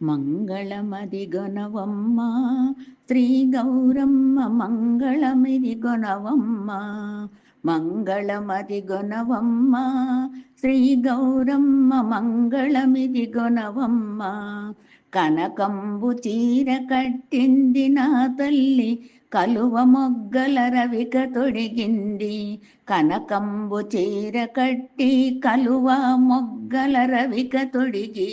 మంగళమది గొనవమ్మ శ్రీ గౌరమ్మ మంగళమిది గొనవమ్మ మంగళమది గొనవమ్మ శ్రీ గౌరమ్మ మంగళమిది గొనవమ్మ కనకంబు చీర కట్టింది నా తల్లి కలువ మొగ్గల రవిక తొడిగింది. కనకంబు చీర కట్టి కలువ మొగ్గల రవిక తొడిగి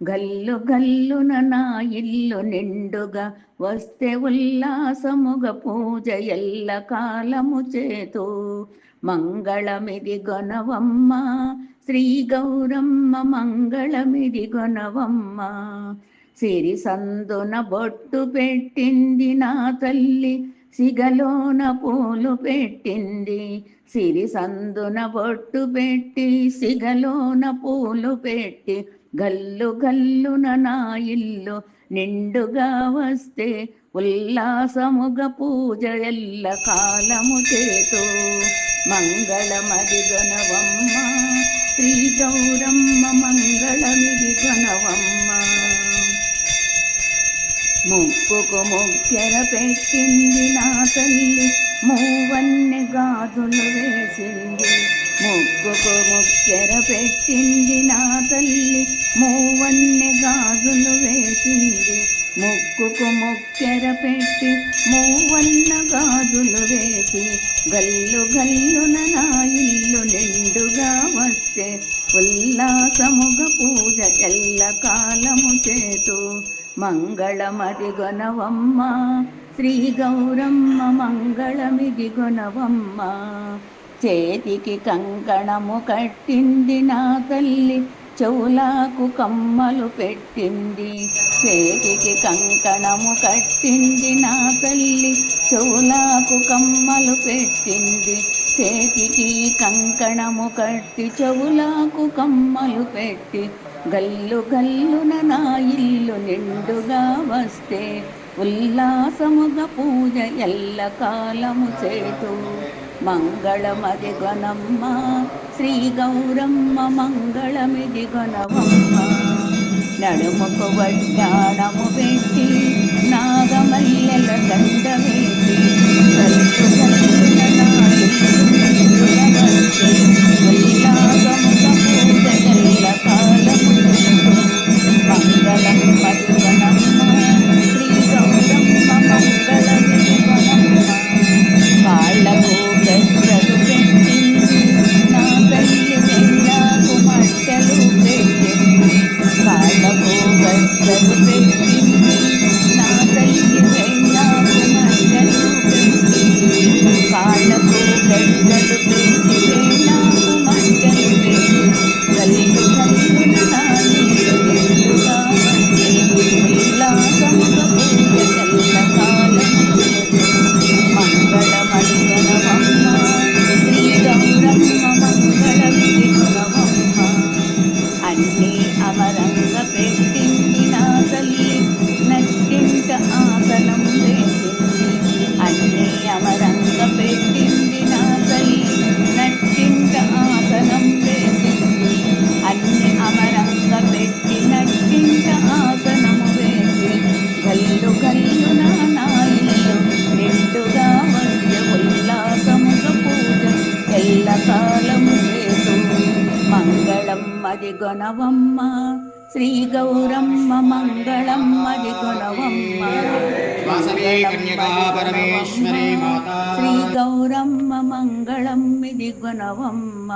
గల్లు గల్లున నా ఇల్లు నిండుగా వస్తే ఉల్లాసముగ పూజ ఎల్ల కాలము చేతు. మంగళమిది గొనవమ్మ శ్రీ గౌరమ్మ మంగళమిది గొనవమ్మ సిరి సందున బొట్టు పెట్టింది నా తల్లి సిగలోన పూలు పెట్టింది. సిరి సందున బొట్టు పెట్టి సిగలోన పూలు పెట్టి గల్లు గల్లున నా ఇల్లు నిండుగా వస్తే ఉల్లాసముగ పూజ ఎల్ల కాలము చేతు. మంగళమదిగనవమ్మ శ్రీ గౌరమ్మ మంగళమిదిగనవమ్మ ముక్కుకు ముక్కెర పెట్టింది నా తల్లి మూవన్నె గాజులు వేసింది. ముక్కుకు ముక్కెర పెట్టింది నా తల్లి. మూవన్నె గాజులు వేసింది. ముక్కుకు ముక్కెర పెట్టి మూవన్న గాజులు వేసి గల్లు గల్లున నా ఇల్లు నిండుగా వస్తే ఉల్లాసముగ పూజ ఎల్ల కాలము చేతు. మంగళమదిగొనవమ్మ శ్రీ గౌరమ్మ మంగళమిదిగొనవమ్మ చేతికి కంకణము కట్టింది నా తల్లి చెవులాకు కమ్మలు పెట్టింది. చేతికి కంకణము కట్టింది నా తల్లి చెవులాకు కమ్మలు పెట్టింది. చేతికి కంకణము కట్టి చెవులాకు కమ్మలు పెట్టి గల్లు గల్లున నా ఇల్లు నిండుగా వస్తే ఉల్లాసముగా పూజ ఎల్ల కాలము చేతు. మంగళమది గణమ్మ శ్రీ గౌరమ్మ మంగళమిది గణవమ్మ నడుముకు వడ్డాణము పెట్టి నాగమల్లెల దండమే మంగళం మది గొనవమ్మ శ్రీ గౌరమ్మ మంగళం మది గొనవమ్మ శ్రీ గౌరమ్మ మంగళం ఇది గొనవమ్మ.